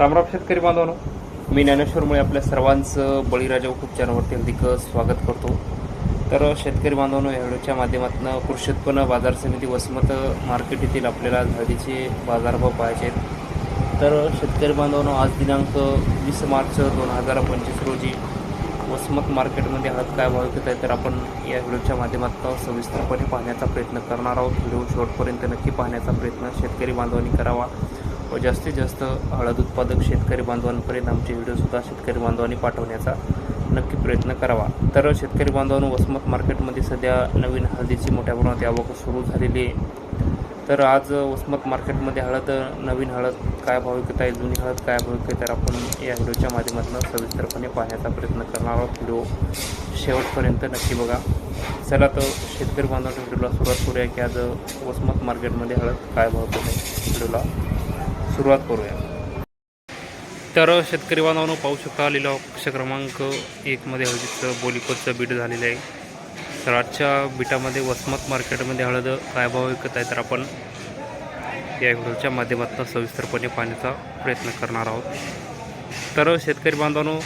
रामराम शेतकरी बांधवानो मी ज्ञानेश्वरमुळे आपल्या सर्वांचं बळीराजा खूप चॅनलवरती अधिक स्वागत करतो. तर शेतकरी बांधवानो या व्हिडिओच्या माध्यमातून कृषी उत्पन्न बाजार समिती वसमत मार्केट येथील आपल्याला हळदीचे बाजारभाव पाहायचे आहेत. तर शेतकरी बांधवानो आज दिनांक वीस मार्च दोन हजार पंचवीस रोजी वसमत मार्केटमध्ये हळद काय भाव विकत आहे तर आपण या व्हिडिओच्या माध्यमातून सविस्तरपणे पाहण्याचा प्रयत्न करणार आहोत. व्हिडिओ शेवटपर्यंत नक्की पाहण्याचा प्रयत्न शेतकरी बांधवांनी करावा. व जास्तीत जास्त हळद उत्पादक शेतकरी बांधवांपर्यंत आमचे व्हिडिओसुद्धा शेतकरी बांधवांनी पाठवण्याचा नक्की प्रयत्न करावा. तर शेतकरी बांधवांनो वसमत मार्केटमध्ये सध्या नवीन हळदीची मोठ्या प्रमाणात आवक सुरू झालेली आहे. तर आज वसमत मार्केटमध्ये हळद नवीन हळद काय भाव विकत आहे जुनी हळद काय भाव विकत तर आपण या व्हिडिओच्या माध्यमातून सविस्तरपणे पाहण्याचा प्रयत्न करणार आहोत. व्हिडिओ शेवटपर्यंत नक्की बघा. चला तर शेतकरी बांधवांच्या व्हिडिओला सुरुवात करूया की आज वसमत मार्केटमध्ये हळद काय भाव विकत आहे? व्हिडिओला सुरुवात करूया. तर शेतकरी बांधवांनो पाहू शकता लिलाव कक्ष क्रमांक एकमध्ये हळदीचं बोलीकोटचं बीट झालेलं आहे. तर आजच्या बीटामध्ये वसमत मार्केटमध्ये हळद काय भाव विकत आहे तर आपण या व्हिडिओच्या माध्यमातून सविस्तरपणे पाहण्याचा प्रयत्न करणार आहोत. तर शेतकरी बांधवांनो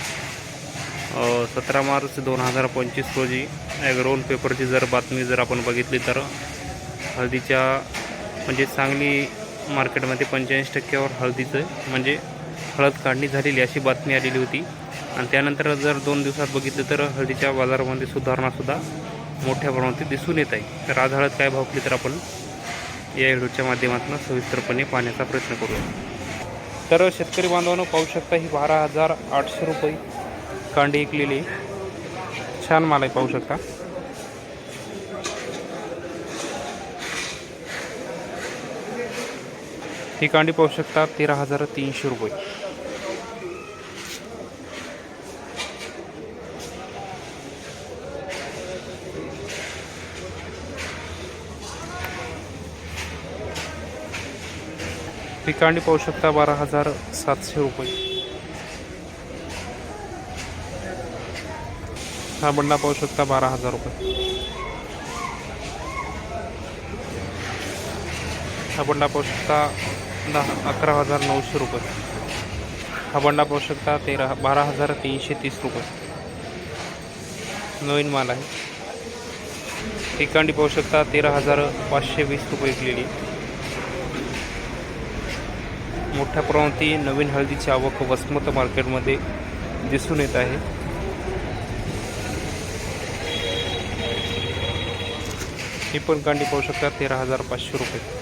सतरा मार्च दोन हजार पंचवीस रोजी ॲग्रोन पेपरची जर बातमी जर आपण बघितली तर हळदीच्या म्हणजे सांगली मार्केटमध्ये पंच्याऐंशी टक्क्यावर हळदीचं म्हणजे हळद काढणी झालेली अशी बातमी आलेली होती. आणि त्यानंतर जर दोन दिवसात बघितलं तर हळदीच्या बाजारामध्ये सुधारणासुद्धा मोठ्या प्रमाणात दिसून येत आहे. तर आज हळद काय भावली तर आपण या व्हिडिओच्या माध्यमातून सविस्तरपणे पाहण्याचा प्रयत्न करूया. तर शेतकरी बांधवांनो पाहू शकता ही बारा हजार आठशे रुपये कांडी विकलेली छान माल आहे पाहू शकता. ही कांडी पाहू शकता तेरा हजार तीनशे रुपये. ही कांडी पाहू शकता बारा हजार सातशे रुपये. हा बंडा पाहू शकता बारा हजार रुपये. हा बंडा पाहू शकता दहा अकरा हजार नऊशे रुपये. हा बंडा पाहू शकता तेरा बारा हजार तीनशे तीस रुपये. नवीन माल आहे. ही पाहू शकता तेरा हजार पाचशे वीस रुपये विकलेली. मोठ्या प्रमाणात नवीन हळदीची आवक वसमत मार्केटमध्ये दिसून येत आहे. ही पण कांडी पाहू शकता तेरा हजार पाचशे रुपये.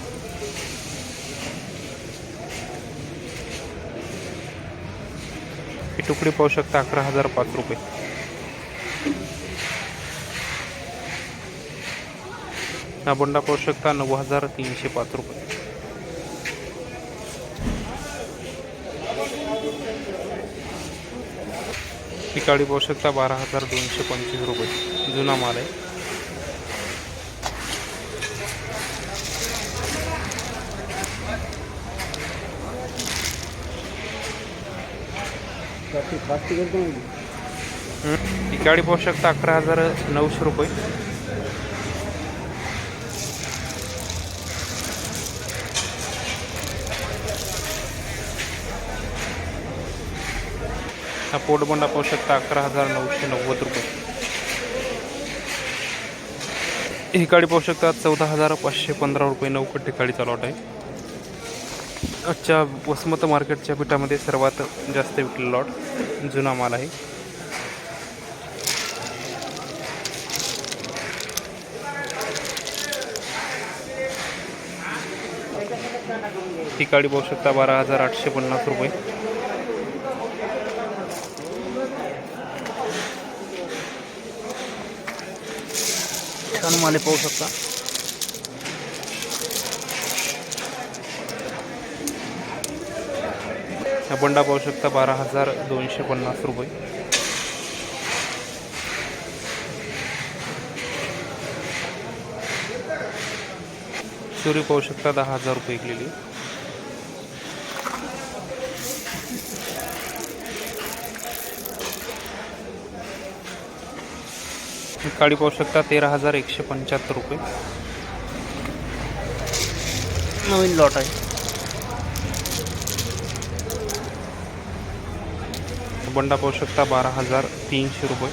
ही तुकडी पाहू शकता अकरा हजार पाच रुपये. हा बोंडा पाहू शकता नऊ हजार तीनशे पाच रुपये. ही काळी पाहू शकता बारा हजार दोनशे पंचवीस रुपये. जुना माल आहे. हं. ही काळी पाहू शकता अकरा हजार नऊशे रुपये. हा पोटबंडा पाहू शकता अकरा हजार नऊशे नव्वद रुपये. ही गाडी पाहू शकता चौदा हजार पाचशे पंधरा रुपये नौकट गाडीचा लॉट आहे. आजच्या वसमत मार्केटच्या पिठामध्ये सर्वात जास्त विकलेला लॉट जुना माल आहे. ती गाडी पाहू शकता बारा हजार आठशे पन्नास रुपये. छान माले पाहू शकता. हा बंडा पाहू शकता बारा हजार दोनशे पन्नास रुपये. सुरी पाहू शकता दहा हजार रुपये विकलेली काळी पाहू शकता तेरा हजार एकशे पंच्याहत्तर रुपये. नवीन लॉट आहे. बंडा पाहू शकता बारा हजार तीनशे रुपये.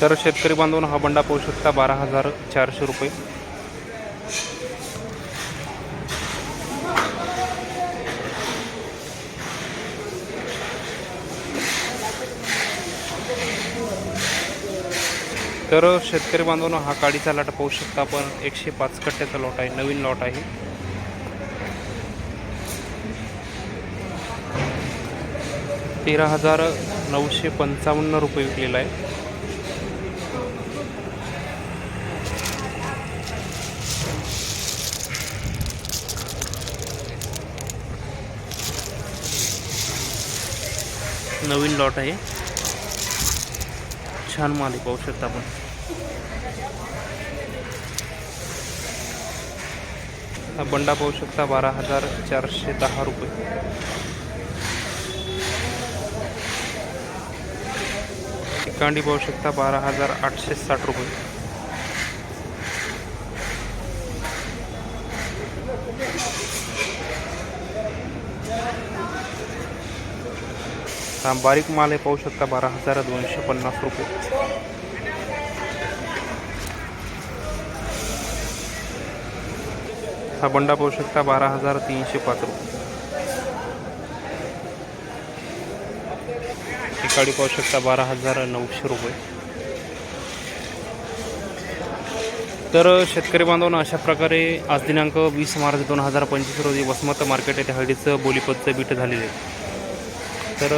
तर शेतकरी बांधून हा बंडा पाहू शकता बारा हजार चारशे रुपये. तर शेतकरी बांधवांनो हा काडीचा लाट पाहू शकता आपण. एकशे पाच कट्ट्याचा लॉट आहे नवीन लॉट आहे. तेरा हजार नऊशे पंचावन्न रुपये विकलेला आहे. नवीन लॉट आहे. छान माल आहे पाहू शकता आपण. हा बंडा पाहू शकता बारा हजार चारशे दहा रुपये. कांडी पाहू शकता बारा हजार आठशे साठ रुपये. हा बारीक माल आहे पाहू शकता बारा हजार दोनशे पन्नास रुपये. हा बंडा पाहू शकता बारा हजार तीनशे पाच रुपये. ही पाहू शकता बारा हजार नऊशे रुपये. तर शेतकरी बांधवांना अशा प्रकारे आज दिनांक वीस मार्च दोन हजार पंचवीस रोजी वसमत मार्केट येथे हळदीचं बोलीपतचं बीट झालेलं आहे. तर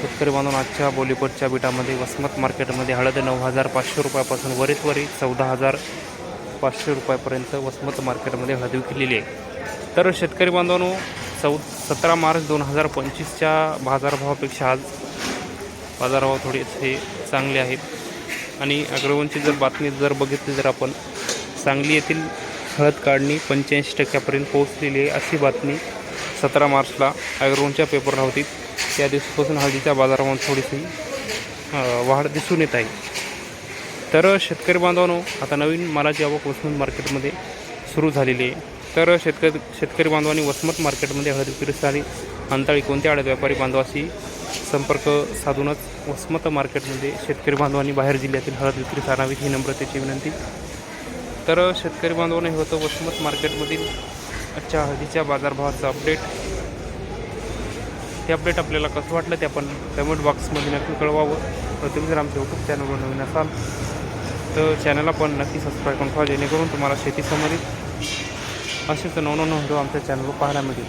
शेतकरी बांधवांना आजच्या बोलीपदच्या बिटामध्ये वसमत मार्केटमध्ये हळद नऊ हजार पाचशे रुपयापासून वरीत वरी चौदा हजार पाचशे रुपयापर्यंत वसमत मार्केटमध्ये हळद विकलेली आहे. तर शेतकरी बांधवांनो चौ सतरा मार्च दोन हजार पंचवीसच्या बाजारभावापेक्षा आज बाजारभाव थोडेसे चांगले आहेत. आणि अग्रवनची जर बातमी जर बघितली जर आपण सांगली येथील हळद काढणी पंच्याऐंशी टक्क्यापर्यंत पोहोचलेली आहे अशी बातमी सतरा मार्चला अग्रवनच्या पेपरला होती. त्या दिवसापासून हळदीच्या बाजारामध्ये थोडीशी वाढ दिसून येत आहे. तर शेतकरी बांधवांनो आता नवीन मालाची आवक वसमत मार्केटमध्ये सुरू झालेली आहे. तर शेतकरी शेतकरी बांधवांनी वसमत मार्केटमध्ये हळद विक्रीसाठी अंताळी कोणत्या आडत व्यापारी बांधवाशी संपर्क साधूनच वसमत मार्केटमध्ये शेतकरी बांधवांनी बाहेर जिल्ह्यातील हळद विक्री सारावी ही नम्रतेची विनंती. तर शेतकरी बांधवांनी हे होतं वसमत मार्केटमधील आजच्या हळदीच्या बाजारभावाचं अपडेट ते अपडेट आपल्याला कसं वाटलं ते आपण कमेंट बॉक्समध्ये नक्की कळवावं. तर तुम्ही जर आमच्या यूट्यूब चॅनलवर नवीन असाल तर चॅनलला पण नक्की सबस्क्राईब करून ठेवा जेणेकरून तुम्हाला शेती संबंधित असेच नवनव व्हिडिओ आमच्या चॅनलवर पाहायला मिळतील.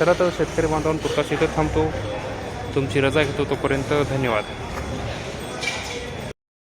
तर शेतकरी बांधवांपुरता शेतात थांबतो. तुमची रजा घेतो तोपर्यंत धन्यवाद.